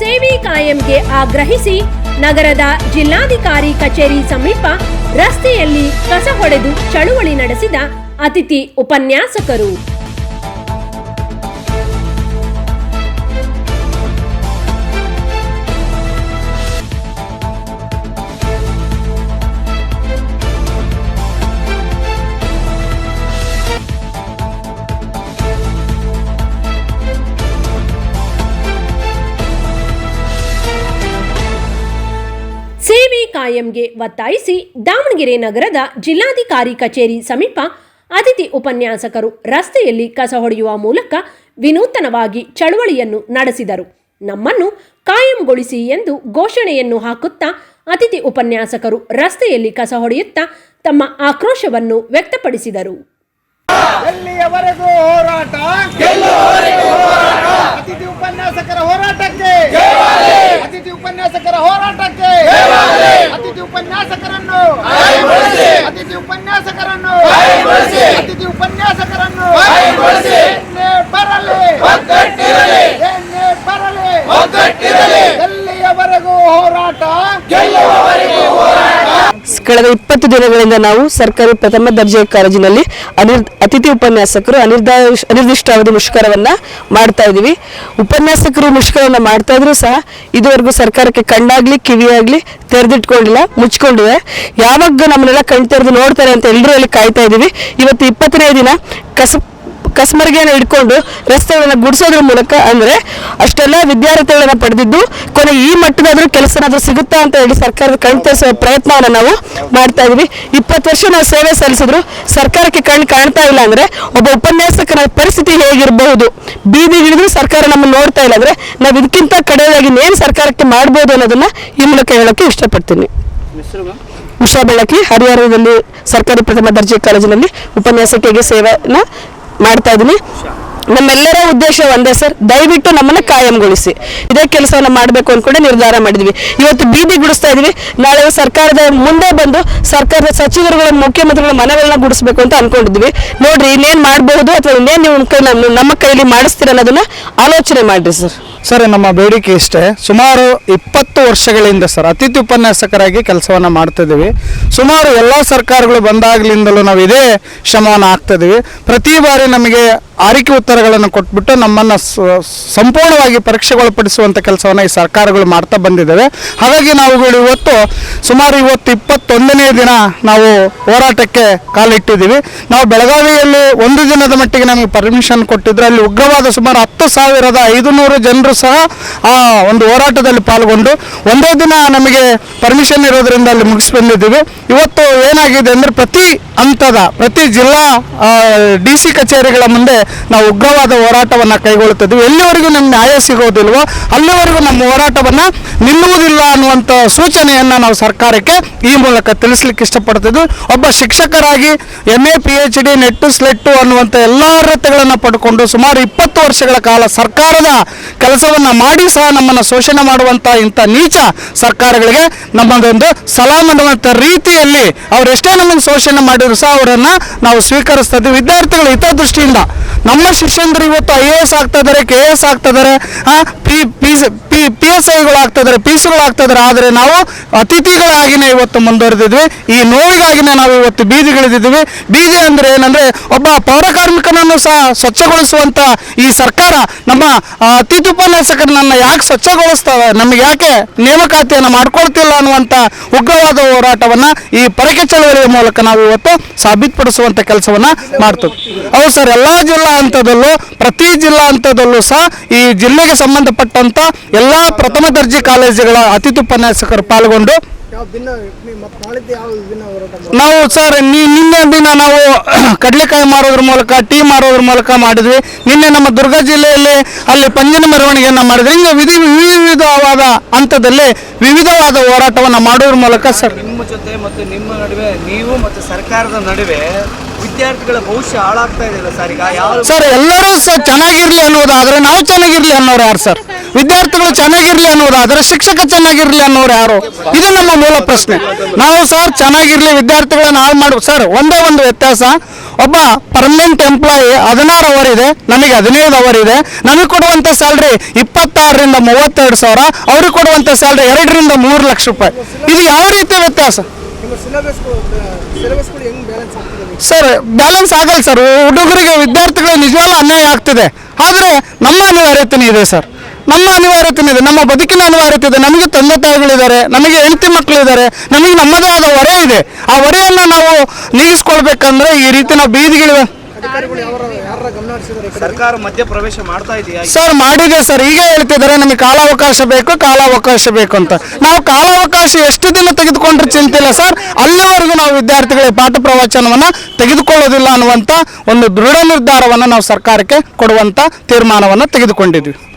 ಸೇವೆ ಕಾಯಂಗೆ ಆಗ್ರಹಿಸಿ ನಗರದ ಜಿಲ್ಲಾಧಿಕಾರಿ ಕಚೇರಿ ಸಮೀಪ ರಸ್ತೆಯಲ್ಲಿ ಕಸ ಹೊಡೆದು ಚಳುವಳಿ ನಡೆಸಿದ ಅತಿಥಿ ಉಪನ್ಯಾಸಕರು. ಕಾಯಂಗೆ ಒತ್ತಾಯಿಸಿ ದಾವಣಗೆರೆ ನಗರದ ಜಿಲ್ಲಾಧಿಕಾರಿ ಕಚೇರಿ ಸಮೀಪ ಅತಿಥಿ ಉಪನ್ಯಾಸಕರು ರಸ್ತೆಯಲ್ಲಿ ಕಸ ಹೊಡೆಯುವ ಮೂಲಕ ವಿನೂತನವಾಗಿ ಚಳವಳಿಯನ್ನು ನಡೆಸಿದರು. ನಮ್ಮನ್ನು ಕಾಯಂಗೊಳಿಸಿ ಎಂದು ಘೋಷಣೆಯನ್ನು ಹಾಕುತ್ತಾ ಅತಿಥಿ ಉಪನ್ಯಾಸಕರು ರಸ್ತೆಯಲ್ಲಿ ಕಸ ಹೊಡೆಯುತ್ತಾ ತಮ್ಮ ಆಕ್ರೋಶವನ್ನು ವ್ಯಕ್ತಪಡಿಸಿದರು. ಎಲ್ಲಿಯವರೆಗೂ ಹೋರಾಟ? ಅತಿಥಿ ಉಪನ್ಯಾಸಕರ ಹೋರಾಟಕ್ಕೆ? ಅತಿಥಿ ಉಪನ್ಯಾಸಕರ ಹೋರಾಟಕ್ಕೆ? ಅತಿಥಿ ಉಪನ್ಯಾಸಕರನ್ನು ಅತಿಥಿ ಉಪನ್ಯಾಸಕರನ್ನು ಅತಿಥಿ ಉಪನ್ಯಾಸಕರನ್ನು ಎನ್ನೇ ಬರಲಿ ಎನ್ನೇ ಬರಲಿ ಎಲ್ಲಿಯವರೆಗೂ ಹೋರಾಟ ಕಳೆದ ಇಪ್ಪತ್ತು ದಿನಗಳಿಂದ ನಾವು ಸರ್ಕಾರಿ ಪ್ರಥಮ ದರ್ಜೆ ಕಾಲೇಜಿನಲ್ಲಿ ಅನಿರ್, ಅತಿಥಿ ಉಪನ್ಯಾಸಕರು ಅನಿರ್ದ ಅನಿರ್ದಿಷ್ಟಾವಧಿ ಮುಷ್ಕರವನ್ನ ಮಾಡ್ತಾ ಇದ್ದೀವಿ. ಉಪನ್ಯಾಸಕರು ಮುಷ್ಕರವನ್ನ ಮಾಡ್ತಾ ಇದ್ರು ಸಹ ಇದುವರೆಗೂ ಸರ್ಕಾರಕ್ಕೆ ಕಣ್ಣಾಗ್ಲಿ, ಕಿವಿಯಾಗ್ಲಿ ತೆರೆದಿಟ್ಕೊಂಡಿಲ್ಲ, ಮುಚ್ಕೊಂಡಿದೆ. ಯಾವಾಗ ನಮ್ಮನ್ನೆಲ್ಲ ಕಣ್ ತೆರೆದು ನೋಡ್ತಾರೆ ಅಂತ ಎಲ್ಲರೂ ಅಲ್ಲಿ ಕಾಯ್ತಾ ಇದ್ದೀವಿ. ಇವತ್ತು ಇಪ್ಪತ್ತನೇ ದಿನ ಕಸ ಕಸ್ಮರ್ಗೆಯನ್ನು ಇಟ್ಕೊಂಡು ರಸ್ತೆಗಳನ್ನ ಗುಡಿಸೋದ್ರ ಮೂಲಕ ಅಂದ್ರೆ ಅಷ್ಟೆಲ್ಲ ವಿದ್ಯಾರ್ಥಿಗಳನ್ನ ಪಡೆದಿದ್ದು ಕೊನೆ ಈ ಮಟ್ಟದಾದರೂ ಕೆಲಸನಾದರೂ ಸಿಗುತ್ತಾ ಅಂತ ಹೇಳಿ ಸರ್ಕಾರದ ಕಣ್ ತರಿಸುವ ಪ್ರಯತ್ನವನ್ನ ನಾವು ಮಾಡ್ತಾ ಇದೀವಿ. ಇಪ್ಪತ್ತು ವರ್ಷ ನಾವು ಸೇವೆ ಸಲ್ಲಿಸಿದ್ರು ಸರ್ಕಾರಕ್ಕೆ ಕಣ್ಣು ಕಾಣ್ತಾ ಇಲ್ಲ ಅಂದ್ರೆ ಒಬ್ಬ ಉಪನ್ಯಾಸಕನ ಪರಿಸ್ಥಿತಿ ಹೇಗಿರಬಹುದು? ಬೀದಿಗಿಳಿದ್ರು ಸರ್ಕಾರ ನಮ್ಮನ್ನು ನೋಡ್ತಾ ಇಲ್ಲ ಅಂದ್ರೆ ನಾವು ಇದಕ್ಕಿಂತ ಕಡೆಯಾಗಿ ಇನ್ನೇನು ಸರ್ಕಾರಕ್ಕೆ ಮಾಡ್ಬೋದು ಅನ್ನೋದನ್ನ ಈ ಮೂಲಕ ಹೇಳೋಕೆ ಇಷ್ಟಪಡ್ತೀನಿ. ಉಷಾ ಬೆಳಕಿ ಹರಿಹರದಲ್ಲಿ ಸರ್ಕಾರಿ ಪ್ರಥಮ ದರ್ಜೆ ಕಾಲೇಜಿನಲ್ಲಿ ಉಪನ್ಯಾಸಕಿಗೆ ಸೇವೆನ ಮಾಡ್ತಾ ಇದ್ದೀನಿ ನಮ್ಮೆಲ್ಲರ ಉದ್ದೇಶ ಒಂದೇ ಸರ್ ದಯವಿಟ್ಟು ನಮ್ಮನ್ನ ಕಾಯಂಗೊಳಿಸಿ. ಇದೇ ಕೆಲಸವನ್ನು ಮಾಡಬೇಕು ಅಂದ್ಕೊಂಡು ನಿರ್ಧಾರ ಮಾಡಿದ್ವಿ. ಇವತ್ತು ಬೀದಿ ಗುಡಿಸ್ತಾ ಇದೀವಿ. ನಾಳೆ ಸರ್ಕಾರದ ಮುಂದೆ ಬಂದು ಸರ್ಕಾರದ ಸಚಿವರುಗಳ ಮುಖ್ಯಮಂತ್ರಿಗಳ ಮನಗಳನ್ನ ಗುಡಿಸ್ಬೇಕು ಅಂತ ಅನ್ಕೊಂಡಿದ್ವಿ. ನೋಡ್ರಿ ಇನ್ನೇನ್ ಮಾಡಬಹುದು ಅಥವಾ ಇನ್ನೇನ್ ನೀವು ಕೈ ನಮ್ಮ ನಮ್ಮ ಕೈಲಿ ಮಾಡಿಸ್ತೀರ ಅನ್ನೋದನ್ನ ಆಲೋಚನೆ ಮಾಡ್ರಿ ಸರ್. ಸರ್, ನಮ್ಮ ಬೇಡಿಕೆ ಇಷ್ಟೇ. ಸುಮಾರು ಇಪ್ಪತ್ತು ವರ್ಷಗಳಿಂದ ಸರ್, ಅತಿಥಿ ಉಪನ್ಯಾಸಕರಾಗಿ ಕೆಲಸವನ್ನು ಮಾಡ್ತಿದ್ದೀವಿ ಸುಮಾರು ಎಲ್ಲ ಸರ್ಕಾರಗಳು ಬಂದಾಗಲಿಂದಲೂ ನಾವು ಇದೇ ಶ್ರಮವನ್ನು ಹಾಕ್ತಿದ್ದೀವಿ ಪ್ರತಿ ಬಾರಿ ನಮಗೆ ಆರಿಕೆ ಉತ್ತರಗಳನ್ನು ಕೊಟ್ಬಿಟ್ಟು ನಮ್ಮನ್ನು ಸಂಪೂರ್ಣವಾಗಿ ಪರೀಕ್ಷೆಗೊಳಪಡಿಸುವಂಥ ಕೆಲಸವನ್ನು ಈ ಸರ್ಕಾರಗಳು ಮಾಡ್ತಾ ಬಂದಿದ್ದಾವೆ. ಹಾಗಾಗಿ ನಾವುಗಳು ಇವತ್ತು ಸುಮಾರು ಇವತ್ತು ಇಪ್ಪತ್ತೊಂದನೇ ದಿನ ನಾವು ಹೋರಾಟಕ್ಕೆ ಕಾಲಿಟ್ಟಿದ್ದೀವಿ. ನಾವು ಬೆಳಗಾವಿಯಲ್ಲಿ ಒಂದು ದಿನದ ಮಟ್ಟಿಗೆ ನಮಗೆ ಪರ್ಮಿಷನ್ ಕೊಟ್ಟಿದ್ದರೆ ಅಲ್ಲಿ ಉಗ್ರವಾದ ಸುಮಾರು ಹತ್ತು ಸಾವಿರದ ಐದುನೂರು ಜನರು ಸಹ ಆ ಒಂದು ಹೋರಾಟದಲ್ಲಿ ಪಾಲ್ಗೊಂಡು ಒಂದೇ ದಿನ ನಮಗೆ ಪರ್ಮಿಷನ್ ಇರೋದ್ರಿಂದ ಅಲ್ಲಿ ಮುಗಿಸಿ ಬಂದಿದ್ದೀವಿ ಇವತ್ತು ಏನಾಗಿದೆ ಅಂದರೆ ಪ್ರತಿ ಹಂತದ, ಪ್ರತಿ ಜಿಲ್ಲಾ ಡಿ ಸಿ ಕಚೇರಿಗಳ ಮುಂದೆ ನಾವು ಉಗ್ರವಾದ ಹೋರಾಟವನ್ನು ಕೈಗೊಳ್ಳುತ್ತಿದ್ದೀವಿ ಎಲ್ಲಿವರೆಗೂ ನಮ್ಮ ನ್ಯಾಯ ಸಿಗೋದಿಲ್ವೋ ಅಲ್ಲಿವರೆಗೂ ನಮ್ಮ ಹೋರಾಟವನ್ನು ನಿಲ್ಲುವುದಿಲ್ಲ ಅನ್ನುವಂಥ ಸೂಚನೆಯನ್ನು ನಾವು ಸರ್ಕಾರಕ್ಕೆ ಈ ಮೂಲಕ ತಿಳಿಸ್ಲಿಕ್ಕೆ ಇಷ್ಟಪಡ್ತಿದ್ವಿ. ಒಬ್ಬ ಶಿಕ್ಷಕರಾಗಿ M A P H D NET SLET ಅನ್ನುವಂಥ ಎಲ್ಲ ಅರ್ಹತೆಗಳನ್ನು ಪಡ್ಕೊಂಡು ಸುಮಾರು ಇಪ್ಪತ್ತು ವರ್ಷಗಳ ಕಾಲ ಸರ್ಕಾರದ ಕೆಲಸವನ್ನು ಮಾಡಿ ಸಹ ನಮ್ಮನ್ನು ಶೋಷಣೆ ಮಾಡುವಂಥ ಇಂಥ ನೀಚ ಸರ್ಕಾರಗಳಿಗೆ ನಮ್ಮದೊಂದು ಸಲಾಮ್ ಅನ್ನುವಂಥ ರೀತಿಯಲ್ಲಿ ಅವರೆಷ್ಟೇ ನಮ್ಮನ್ನು ಶೋಷಣೆ ಮಾಡಿದ್ರು ಸಹ ಅವರನ್ನು ನಾವು ಸ್ವೀಕರಿಸ್ತಾ ಇದ್ದೀವಿ ವಿದ್ಯಾರ್ಥಿಗಳ ಹಿತದೃಷ್ಟಿಯಿಂದ ನಮ್ಮ ಶಿಷ್ಯಂದರು ಇವತ್ತು ಐ ಎ ಎಸ್ ಆಗ್ತಾ ಇದ್ದಾರೆ, ಕೆ ಎ ಎಸ್ ಆಗ್ತಾ ಇದ್ದಾರೆ ಪಿ ಪಿ ಪಿ ಎಸ್ ಐಗಳು ಆಗ್ತಾ ಪಿ ಸಿಗಳು ಆಗ್ತಾ ಆದರೆ ನಾವು ಅತಿಥಿಗಳಾಗಿನೇ ಇವತ್ತು ಮುಂದುವರೆದಿದ್ವಿ. ಈ ನೋವಿಗಾಗಿನೇ ನಾವು ಇವತ್ತು ಬೀದಿಗಿಳಿದಿದ್ವಿ ಬೀದಿ ಅಂದ್ರೆ ಏನಂದ್ರೆ ಒಬ್ಬ ಪೌರ ಕಾರ್ಮಿಕನನ್ನು ಸಹ ಸ್ವಚ್ಛಗೊಳಿಸುವಂತ ಈ ಸರ್ಕಾರ ನಮ್ಮ ಅತಿಥಿ ಉಪನ್ಯಾಸಕರನ್ನ ಯಾಕೆ ಸ್ವಚ್ಛಗೊಳಿಸ್ತವೆ? ನಮಗೆ ಯಾಕೆ ನೇಮಕಾತಿಯನ್ನು ಮಾಡ್ಕೊಳ್ತಿಲ್ಲ ಅನ್ನುವಂಥ ಉಗ್ರವಾದ ಹೋರಾಟವನ್ನ ಈ ಪರಕೆ ಚಳವಳಿಯ ಮೂಲಕ ನಾವು ಇವತ್ತು ಸಾಬೀತುಪಡಿಸುವಂತ ಕೆಲಸವನ್ನ ಮಾಡ್ತೀವಿ. ಹೌದು ಸರ್, ಎಲ್ಲಾ ಜಿಲ್ಲಾ ಹಂತದಲ್ಲೂ ಪ್ರತಿ ಜಿಲ್ಲಾ ಹಂತದಲ್ಲೂ ಸಹ ಈ ಜಿಲ್ಲೆಗೆ ಸಂಬಂಧಪಟ್ಟಂತ ಎಲ್ಲಾ ಪ್ರಥಮ ದರ್ಜೆ ಕಾಲೇಜುಗಳ ಅತಿಥಿ ಉಪನ್ಯಾಸಕರು ಪಾಲ್ಗೊಂಡು ನಾವು ಸರ್ ನಿನ್ನೆ ದಿನ ನಾವು ಕಡಲೆಕಾಯಿ ಮಾರೋದ್ರ ಮೂಲಕ ಟೀ ಮಾರೋದ್ರ ಮೂಲಕ ಮಾಡಿದ್ವಿ. ನಿನ್ನೆ ನಮ್ಮ ದುರ್ಗ ಜಿಲ್ಲೆಯಲ್ಲಿ ಅಲ್ಲಿ ಪಂಜಿನ ಮೆರವಣಿಗೆಯನ್ನು ಮಾಡಿದ್ವಿ. ಹಿಂಗೆ ವಿಧಿ ವಿವಿಧವಾದ ಹಂತದಲ್ಲಿ ವಿವಿಧವಾದ ಹೋರಾಟವನ್ನು ಮಾಡೋದ್ರ ಮೂಲಕ ಸರ್. ನಿಮ್ಮ ಜೊತೆ ಮತ್ತು ನಿಮ್ಮ ನಡುವೆ ನೀವು ಮತ್ತು ಸರ್ಕಾರದ ನಡುವೆ ವಿದ್ಯಾರ್ಥಿಗಳ ಭವಿಷ್ಯ ಹಾಳಾಗ್ತಾ ಇದೆಯಲ್ಲ ಸರ್? ಈಗ ಸರ್ ಎಲ್ಲರೂ ಸರ್ ಚೆನ್ನಾಗಿರ್ಲಿ ಅನ್ನೋದಾದ್ರೆ ನಾವು ಚೆನ್ನಾಗಿರ್ಲಿ ಅನ್ನೋರು ಯಾರು ಸರ್? ವಿದ್ಯಾರ್ಥಿಗಳು ಚೆನ್ನಾಗಿರ್ಲಿ ಅನ್ನೋದಾದ್ರೆ ಶಿಕ್ಷಕ ಚೆನ್ನಾಗಿರ್ಲಿ ಅನ್ನೋರು ಯಾರು? ಇದು ನಮ್ಮ ಮೂಲ ಪ್ರಶ್ನೆ. ನಾವು ಸರ್ ಚೆನ್ನಾಗಿರ್ಲಿ ವಿದ್ಯಾರ್ಥಿಗಳನ್ನ ಹಾಳು ಮಾಡು ಸರ್ ಒಂದೇ ಒಂದು ವ್ಯತ್ಯಾಸ ಒಬ್ಬ ಪರ್ಮನೆಂಟ್ ಎಂಪ್ಲಾಯಿ ಹದಿನಾರು ಅವರ್ ಇದೆ ನಮಗೆ ಹದಿನೈದು ಅವರ್ ಇದೆ ನಮಗೆ ಕೊಡುವಂತ ಸ್ಯಾಲ್ರಿ ಇಪ್ಪತ್ತಾರರಿಂದ ಮೂವತ್ತೆರಡು ಸಾವಿರ ಅವ್ರಿಗೆ ಕೊಡುವಂತ ಸ್ಯಾಲ್ರಿ ಎರಡರಿಂದ ಮೂರು ಲಕ್ಷ ರೂಪಾಯಿ. ಇದು ಯಾವ ರೀತಿ ವ್ಯತ್ಯಾಸ? ಸರ್ ಬ್ಯಾಲೆನ್ಸ್ ಆಗಲ್ಲ ಸರ್. ಹುಡುಗರಿಗೆ ವಿದ್ಯಾರ್ಥಿಗಳಿಗೆ ನಿಜವಾಗ್ಲೂ ಅನ್ಯಾಯ ಆಗ್ತಿದೆ. ಆದರೆ ನಮ್ಮ ಅನಿವಾರ್ಯತೆನೇ ಇದೆ ಸರ್. ನಮ್ಮ ಅನಿವಾರ್ಯತೆ ಇದೆ ನಮ್ಮ ಬದುಕಿನ ಅನಿವಾರ್ಯತೆ ಇದೆ ನಮಗೆ ತಂದೆ ತಾಯಿಗಳಿದ್ದಾರೆ ನಮಗೆ ಹೆಂಡತಿ ಮಕ್ಕಳಿದ್ದಾರೆ ನಮಗೆ ನಮ್ಮದೇ ಆದ ಹೊರೆ ಇದೆ. ಆ ಹೊರೆಯನ್ನು ನಾವು ನೀಗಿಸ್ಕೊಳ್ಬೇಕಂದ್ರೆ ಈ ರೀತಿ ನಾವು ಬೀದಿಗಿಳಿದ ಸರ್ಕಾರ ಮಧ್ಯ ಪ್ರವೇಶ ಮಾಡ್ತಾ ಇದೆಯಾ? ಸರ್ ಮಾಡಿದೆ ಸರ್. ಈಗ ಹೇಳ್ತಿದ್ದಾರೆ ನಮಗೆ ಕಾಲಾವಕಾಶ ಬೇಕು ಕಾಲಾವಕಾಶ ಬೇಕು ಅಂತ. ನಾವು ಕಾಲಾವಕಾಶ ಎಷ್ಟು ದಿನ ತೆಗೆದುಕೊಂಡ್ರೆ ಚಿಂತಿಲ್ಲ ಸರ್. ಅಲ್ಲಿವರೆಗೂ ನಾವು ವಿದ್ಯಾರ್ಥಿಗಳ ಪಾಠ ಪ್ರವಚನವನ್ನು ತೆಗೆದುಕೊಳ್ಳೋದಿಲ್ಲ ಅನ್ನುವಂಥ ಒಂದು ದೃಢ ನಿರ್ಧಾರವನ್ನು ನಾವು ಸರ್ಕಾರಕ್ಕೆ ಕೊಡುವಂಥ ತೀರ್ಮಾನವನ್ನು ತೆಗೆದುಕೊಂಡಿದ್ವಿ.